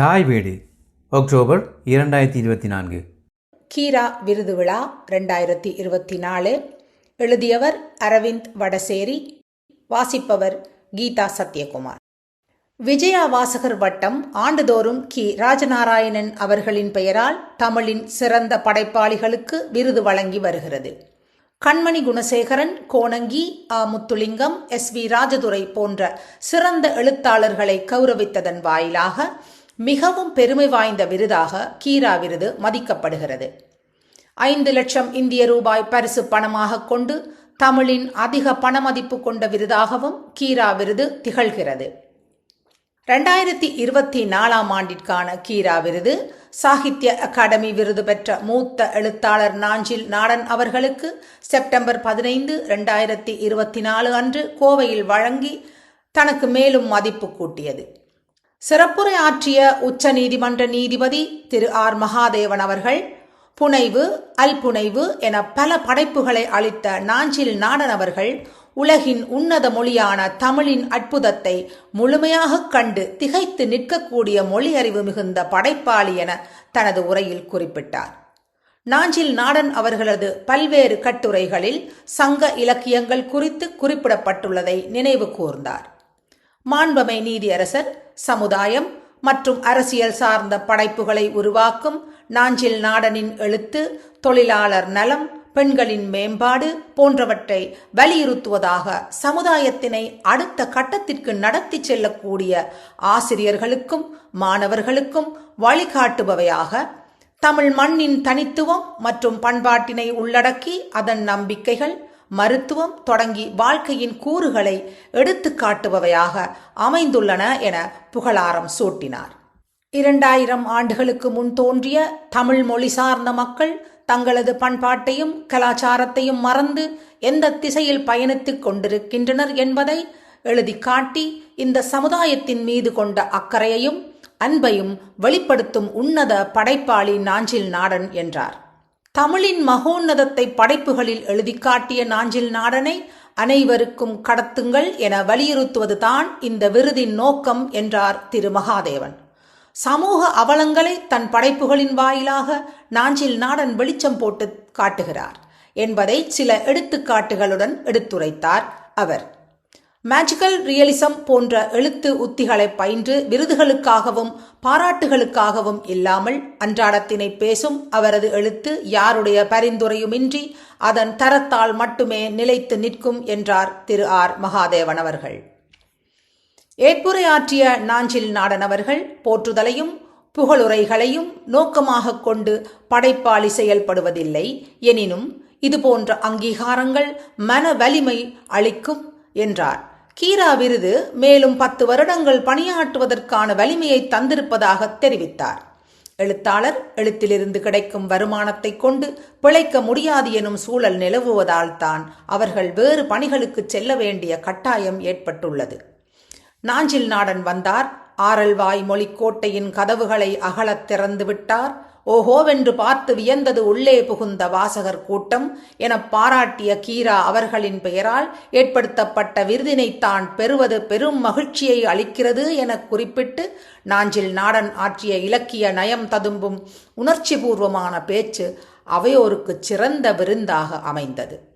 தாய் வீடு அக்டோபர் இரண்டாயிரத்தி இருபத்தி நான்கு. கீரா விருது விழா ரெண்டாயிரத்தி இருபத்தி நாலு. எழுதியவர் அரவிந்த் வடசேரி வாசிப்பவர் கீதா சத்யகுமார். விஜயா வாசகர் வட்டம் ஆண்டுதோறும் கி. ராஜநாராயணன் அவர்களின் பெயரால் தமிழின் சிறந்த படைப்பாளிகளுக்கு விருது வழங்கி வருகிறது. கண்மணி குணசேகரன் கோணங்கி ஆ. முத்துலிங்கம் எஸ். வி. ராஜதுரை போன்ற சிறந்த எழுத்தாளர்களை கௌரவித்ததன் வாயிலாக மிகவும் பெருமை வாய்ந்த விருதாக கீரா விருது மதிக்கப்படுகிறது. ஐந்து லட்சம் இந்திய ரூபாய் பரிசு பணமாக கொண்டு தமிழின் அதிக பணமதிப்பு கொண்ட விருதாகவும் கீரா விருது திகழ்கிறது. ரெண்டாயிரத்தி இருபத்தி நாலாம் ஆண்டிற்கான கீரா விருது சாகித்ய அகாடமி விருது பெற்ற மூத்த எழுத்தாளர் நாஞ்சில் நாடன் அவர்களுக்கு செப்டம்பர் பதினைந்து ரெண்டாயிரத்தி இருபத்தி நாலு அன்று கோவையில் வழங்கி தனக்கு மேலும் மதிப்பு கூட்டியது. சிறப்புரை ஆற்றிய உச்ச நீதிமன்ற நீதிபதி திரு ஆர். மகாதேவன் அவர்கள் புனைவு அல்புனைவு என பல படைப்புகளை அளித்த நாஞ்சில் நாடன் அவர்கள் உலகின் உன்னத மொழியான தமிழின் அற்புதத்தை முழுமையாக கண்டு திகைத்து நிற்கக்கூடிய மொழி அறிவு மிகுந்த படைப்பாளி என தனது உரையில் குறிப்பிட்டார். நாஞ்சில் நாடன் அவர்களது பல்வேறு கட்டுரைகளில் சங்க இலக்கியங்கள் குறித்து குறிப்பிடப்பட்டுள்ளதை நினைவு கூர்ந்தார். மாண்பமை நீதியரசர் சமுதாயம் மற்றும் அரசியல் சார்ந்த படைப்புகளை உருவாக்கும் நாஞ்சில் நாடனின் எழுத்து தொழிலாளர் நலம் பெண்களின் மேம்பாடு போன்றவற்றை வலியுறுத்துவதாக சமுதாயத்தினை அடுத்த கட்டத்திற்கு நடத்தி செல்லக்கூடிய ஆசிரியர்களுக்கும் மாணவர்களுக்கும் வழிகாட்டுபவையாக தமிழ் மண்ணின் தனித்துவம் மற்றும் பண்பாட்டினை உள்ளடக்கி அதன் நம்பிக்கைகள் மருத்துவம் தொடங்கி வாழ்க்கையின் கூறுகளை எடுத்து காட்டுபவையாக அமைந்துள்ளன என புகழாரம் சூட்டினார். இரண்டாயிரம் ஆண்டுகளுக்கு முன் தோன்றிய தமிழ் மொழி சார்ந்த மக்கள் தங்களது பண்பாட்டையும் கலாச்சாரத்தையும் மறந்து எந்த திசையில் பயணித்துக் கொண்டிருக்கின்றனர் என்பதை எழுதி காட்டி இந்த சமுதாயத்தின் மீது கொண்ட அக்கறையையும் அன்பையும் வெளிப்படுத்தும் உன்னத படைப்பாளி நாஞ்சில் நாடன் என்றார். தமிழின் மகோன்னதத்தை படைப்புகளில் எழுதி காட்டிய நாஞ்சில் நாடனை அனைவருக்கும் கடத்துங்கள் என வலியுறுத்துவதுதான் இந்த விருதின் நோக்கம் என்றார் திரு மகாதேவன். சமூக அவலங்களை தன் படைப்புகளின் வாயிலாக நாஞ்சில் நாடன் வெளிச்சம் போட்டு காட்டுகிறார் என்பதை சில எடுத்துக்காட்டுகளுடன் எடுத்துரைத்தார் அவர். மேஜிக்கல் ரியலிசம் போன்ற எழுத்து உத்திகளை பயின்று விருதுகளுக்காகவும் பாராட்டுகளுக்காகவும் இல்லாமல் அன்றாடத்தினை பேசும் அவரது எழுத்து யாருடைய பரிந்துரையுமின்றி அதன் தரத்தால் மட்டுமே நிலைத்து நிற்கும் என்றார் திரு ஆர். மகாதேவன் அவர்கள். ஏற்புரையாற்றிய நாஞ்சில் நாடன் அவர்கள் போற்றுதலையும் புகழுரைகளையும் நோக்கமாக கொண்டு படைப்பாளி செயல்படுவதில்லை. எனினும் இதுபோன்ற அங்கீகாரங்கள் மன வலிமை அளிக்கும் என்றார். கீரா விருது மேலும் பத்து வருடங்கள் பணியாற்றுவதற்கான வலிமையை தந்திருப்பதாக தெரிவித்தார். எழுத்தாளர் எழுத்திலிருந்து கிடைக்கும் வருமானத்தை கொண்டு பிழைக்க முடியாது எனும் சூழல் நிலவுவதால் தான் அவர்கள் வேறு பணிகளுக்கு செல்ல வேண்டிய கட்டாயம் ஏற்பட்டுள்ளது. நாஞ்சில் நாடன் வந்தார். ஆரல்வாய் மொழிக்கோட்டையின் கதவுகளை அகலத் திறந்து விட்டார். ஓஹோவென்று பார்த்து வியந்தது உள்ளே புகுந்த வாசகர் கூட்டம் என பாராட்டிய கீரா அவர்களின் பெயரால் ஏற்படுத்தப்பட்ட விருதினை தான் பெறுவது பெரும் மகிழ்ச்சியை அளிக்கிறது என குறிப்பிட்டு நாஞ்சில் நாடன் ஆற்றிய இலக்கிய நயம் ததும்பும் உணர்ச்சிபூர்வமான பேச்சு அவையோருக்கு சிறந்த விருந்தாக அமைந்தது.